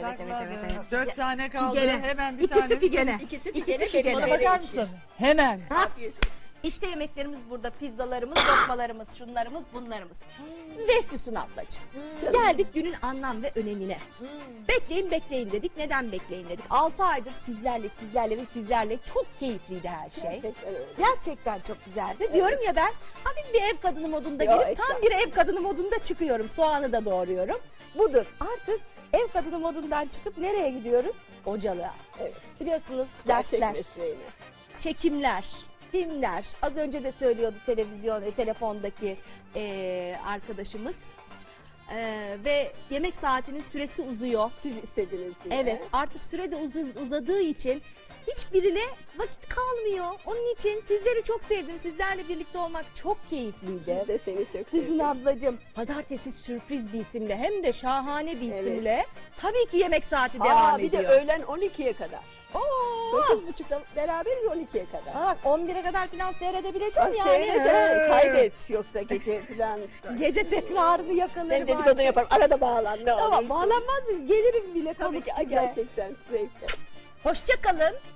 Evet, evet, evet, evet. Dört tane kaldı. Figene. Hemen bir İkisi tane. figene. İkisi İkisi figene, figene. benim Bana bakar mısın? Hemen. Afiyet olsun. İşte yemeklerimiz burada. Pizzalarımız, lokmalarımız, şunlarımız, bunlarımız. Ve Füsun ablacığım. Geldik günün anlam ve önemine. Bekleyin bekleyin dedik. Neden bekleyin dedik? 6 aydır sizlerle, sizlerle ve sizlerle çok keyifliydi her şey. Gerçekten öyle. Gerçekten çok güzeldi. Diyorum ya ben hafif bir ev kadını modunda Yo, girip tam bir ev kadını modunda çıkıyorum. Soğanı da doğruyorum. Budur. Artık ev kadını modundan çıkıp nereye gidiyoruz? Ocalığa. Evet. Biliyorsunuz Gerçek dersler, çekimler, filmler. Az önce de söylüyordu televizyon, e, telefondaki e, arkadaşımız. E, ve yemek saatinin süresi uzuyor. Siz istediniz diye. Evet artık süre de uzun- uzadığı için hiçbirine vakit kalmıyor. Onun için sizleri çok sevdim. Sizlerle birlikte olmak çok keyifliydi. Biz de seni çok Füsun sevdik. ablacığım pazartesi sürpriz bir isimle hem de şahane bir Evet. isimle tabii ki yemek saati Aa, devam bir de öğlen 12'ye kadar. Oo! 9.30'da beraberiz 12'ye kadar. Aa, bak 11'e kadar falan seyredebileceğim yani. seyret, He. kaydet yoksa gece falan. Gece tekrarını yakalarım. Ben dedikodunu artık. yaparım. Arada bağlan ne Tamam olursun. bağlanmaz mı? Gelirim bile Tabii konuk ki size. gerçekten zevkle. Hoşça kalın.